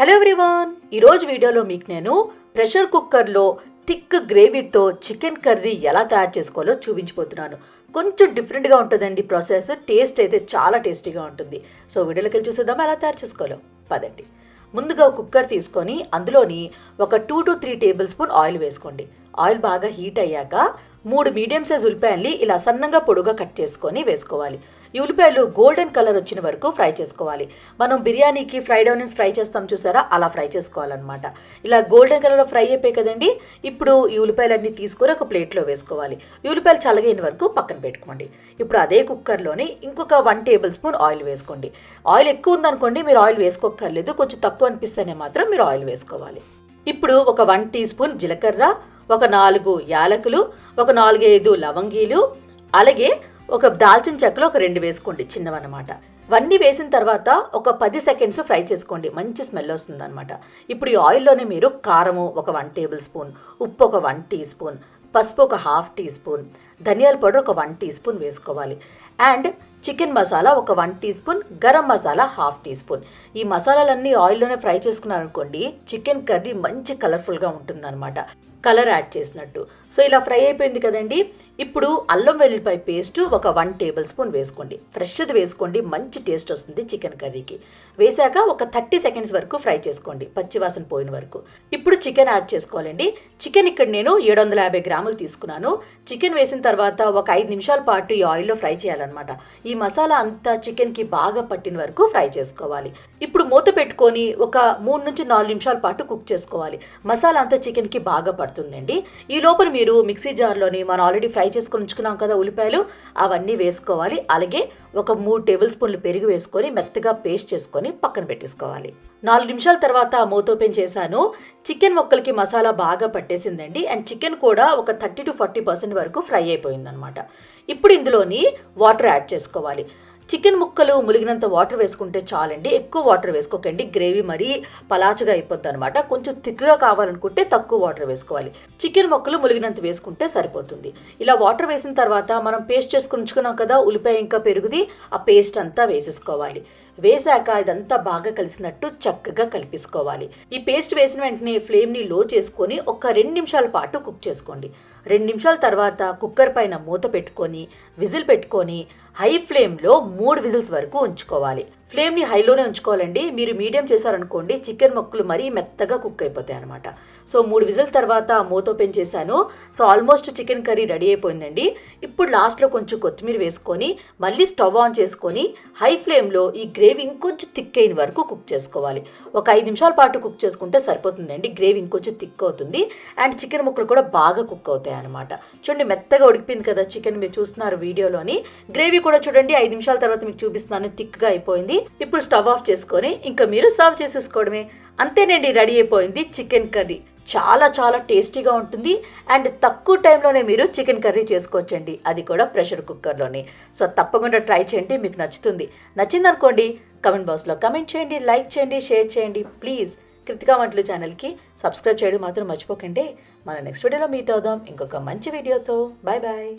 Hello everyone. ఈరోజు వీడియోలో మీకు నేను ప్రెషర్ కుక్కర్లో థిక్ గ్రేవీతో చికెన్ కర్రీ ఎలా తయారు చేసుకోవాలో చూపించిపోతున్నాను కొంచెం డిఫరెంట్గా ఉంటుందండి ప్రాసెస్. టేస్ట్ అయితే చాలా టేస్టీగా ఉంటుంది. సో వీడియోలోకి వెళ్ళి చూసేద్దాం ఎలా తయారు చేసుకోవాలో. పదండి. ముందుగా ఒక కుక్కర్ తీసుకొని అందులోని ఒక two to three tablespoon oil వేసుకోండి. ఆయిల్ బాగా హీట్ అయ్యాక మూడు మీడియం సైజ్ ఉల్లిపాయల్ని ఇలా సన్నంగా పొడుగా కట్ చేసుకొని వేసుకోవాలి. ఈ ఉల్లిపాయలు గోల్డెన్ కలర్ వచ్చిన వరకు ఫ్రై చేసుకోవాలి. మనం బిర్యానీకి ఫ్రైడ్ ఆనియన్స్ ఫ్రై చేస్తాం చూసారా? అలా ఫ్రై చేసుకోవాలన్నమాట. ఇలా గోల్డెన్ కలర్లో ఫ్రై అయిపోయి కదండి? ఇప్పుడు ఈ ఉల్లిపాయలన్నీ తీసుకొని ఒక ప్లేట్లో వేసుకోవాలి. ఈ ఉల్లిపాయలు చల్లగైన వరకు పక్కన పెట్టుకోండి. ఇప్పుడు అదే కుక్కర్లోని ఇంకొక వన్ టేబుల్ స్పూన్ ఆయిల్ వేసుకోండి. ఆయిల్ ఎక్కువ ఉందనుకోండి మీరు ఆయిల్ వేసుకోక్కర్లేదు. కొంచెం తక్కువ అనిపిస్తేనే మాత్రం మీరు ఆయిల్ వేసుకోవాలి. ఇప్పుడు ఒక వన్ టీ స్పూన్ జీలకర్ర ఒక నాలుగు యాలకులు ఒక నాలుగైదు లవంగీలు అలాగే ఒక దాల్చిన చెక్కలు ఒక రెండు వేసుకోండి చిన్నవన్నమాట. ఇవన్నీ వేసిన తర్వాత ఒక పది సెకండ్స్ ఫ్రై చేసుకోండి మంచి స్మెల్ వస్తుంది అనమాట ఇప్పుడు ఈ ఆయిల్లోనే మీరు కారము ఒక వన్ టేబుల్ స్పూన్ ఉప్పు ఒక వన్ టీ స్పూన్ పసుపు ఒక హాఫ్ టీ స్పూన్ ధనియాల పౌడర్ ఒక వన్ టీ స్పూన్ వేసుకోవాలి. అండ్ చికెన్ మసాలా ఒక one teaspoon garam masala half teaspoon. ఈ మసాలాలన్నీ ఆయిల్లోనే ఫ్రై చేసుకున్నారనుకోండి చికెన్ కర్రీ మంచి కలర్ఫుల్గా ఉంటుందన్నమాట. కలర్ యాడ్ చేసినట్టు. సో ఇలా ఫ్రై అయిపోయింది కదండి. ఇప్పుడు అల్లం వెల్లుల్లిపాయ పేస్ట్ ఒక వన్ టేబుల్ స్పూన్ వేసుకోండి. ఫ్రెష్ది వేసుకోండి మంచి టేస్ట్ వస్తుంది చికెన్ కర్రీకి. వేసాక ఒక థర్టీ సెకండ్స్ వరకు ఫ్రై చేసుకోండి పచ్చివాసన పోయిన వరకు. ఇప్పుడు చికెన్ యాడ్ చేసుకోవాలండి. చికెన్ ఇక్కడ నేను ఏడు వందల యాభై గ్రాములు తీసుకున్నాను. చికెన్ వేసిన తర్వాత ఒక ఐదు నిమిషాల పాటు ఈ ఆయిల్లో ఫ్రై చేయాలన్నమాట. ఈ మసాలా అంతా చికెన్కి బాగా పట్టిన వరకు ఫ్రై చేసుకోవాలి. ఇప్పుడు మూత పెట్టుకొని ఒక మూడు నుంచి నాలుగు నిమిషాల పాటు కుక్ చేసుకోవాలి. మసాలా అంతా చికెన్కి బాగా పడుతుందండి. ఈ లోపల మీ మీరు మిక్సీ జార్లోని మనం ఆల్రెడీ ఫ్రై చేసుకొని ఉంచుకున్నాం కదా ఉల్లిపాయలు అవన్నీ వేసుకోవాలి. అలాగే ఒక మూడు టేబుల్ స్పూన్లు పెరుగు వేసుకొని మెత్తగా పేస్ట్ చేసుకొని పక్కన పెట్టేసుకోవాలి. నాలుగు నిమిషాల తర్వాత మూత ఓపెన్ చేశాను. చికెన్ మొక్కలకి మసాలా బాగా పట్టేసిందండి. అండ్ చికెన్ కూడా ఒక థర్టీ టు ఫార్టీ పర్సెంట్ వరకు ఫ్రై అయిపోయిందనమాట ఇప్పుడు ఇందులోని వాటర్ యాడ్ చేసుకోవాలి. చికెన్ ముక్కలు ములిగినంత వాటర్ వేసుకుంటే చాలండి. ఎక్కువ వాటర్ వేసుకోకండి. గ్రేవీ మరీ పలాచగా అయిపోద్ది అనమాట కొంచెం థిక్గా కావాలనుకుంటే తక్కువ వాటర్ వేసుకోవాలి. చికెన్ ముక్కలు ములిగినంత వేసుకుంటే సరిపోతుంది. ఇలా వాటర్ వేసిన తర్వాత మనం పేస్ట్ చేసుకుని ఉంచుకున్నాం కదా ఉల్లిపాయ ఇంకా పెరుగుది ఆ పేస్ట్ అంతా వేసేసుకోవాలి. వేసాక ఇదంతా బాగా కలిసినట్టు చక్కగా కలిపేసుకోవాలి. ఈ పేస్ట్ వేసిన వెంటనే ఫ్లేమ్ని లో చేసుకొని ఒక రెండు నిమిషాల పాటు కుక్ చేసుకోండి. రెండు నిమిషాల తర్వాత కుక్కర్ పైన మూత పెట్టుకొని విజిల్ పెట్టుకొని హై ఫ్లేమ్లో మూడు విజిల్స్ వరకు ఉంచుకోవాలి. ఫ్లేమ్ని హైలోనే ఉంచుకోవాలండి. మీరు మీడియం చేశారనుకోండి చికెన్ ముక్కలు మరీ మెత్తగా కుక్ అయిపోతాయి అనమాట సో మూడు విజిల్ తర్వాత మూత ఓపెన్ చేశాను. So almost chicken curry ready అయిపోయిందండి. ఇప్పుడు లాస్ట్లో కొంచెం కొత్తిమీర వేసుకొని మళ్ళీ స్టవ్ ఆన్ చేసుకొని హై ఫ్లేమ్లో ఈ గ్రేవీ ఇంకొంచెం థిక్ అయిన వరకు కుక్ చేసుకోవాలి. ఒక ఐదు నిమిషాల పాటు కుక్ చేసుకుంటే సరిపోతుందండి. గ్రేవీ ఇంకొంచెం థిక్ అవుతుంది. అండ్ చికెన్ ముక్కలు కూడా బాగా కుక్ అవుతాయి అనమాట చూడండి మెత్తగా ఉడికిపోయింది కదా చికెన్ మీరు చూస్తున్నారు వీడియోలోని. గ్రేవీ కూడా చూడండి ఐదు నిమిషాల తర్వాత మీకు చూపిస్తున్నాను థిక్గా అయిపోయింది. ఇప్పుడు స్టవ్ ఆఫ్ చేసుకొని ఇంకా మీరు సర్వ్ చేసేసుకోవడమే. అంతేనండి రెడీ అయిపోయింది చికెన్ కర్రీ. చాలా చాలా టేస్టీగా ఉంటుంది అండ్ తక్కువ టైంలోనే మీరు చికెన్ కర్రీ చేసుకోవచ్చండి. అది కూడా ప్రెషర్ కుక్కర్లోనే. సో తప్పకుండా ట్రై చేయండి మీకు నచ్చుతుంది. నచ్చిందనుకోండి కమెంట్ బాక్స్లో కమెంట్ చేయండి లైక్ చేయండి షేర్ చేయండి. ప్లీజ్ కృతికా వంటలు ఛానల్కి సబ్స్క్రైబ్ చేయడం మాత్రం మర్చిపోకండి. మన నెక్స్ట్ వీడియోలో మీట్ అవుదాం. ఇంకొక మంచి వీడియోతో. Bye bye.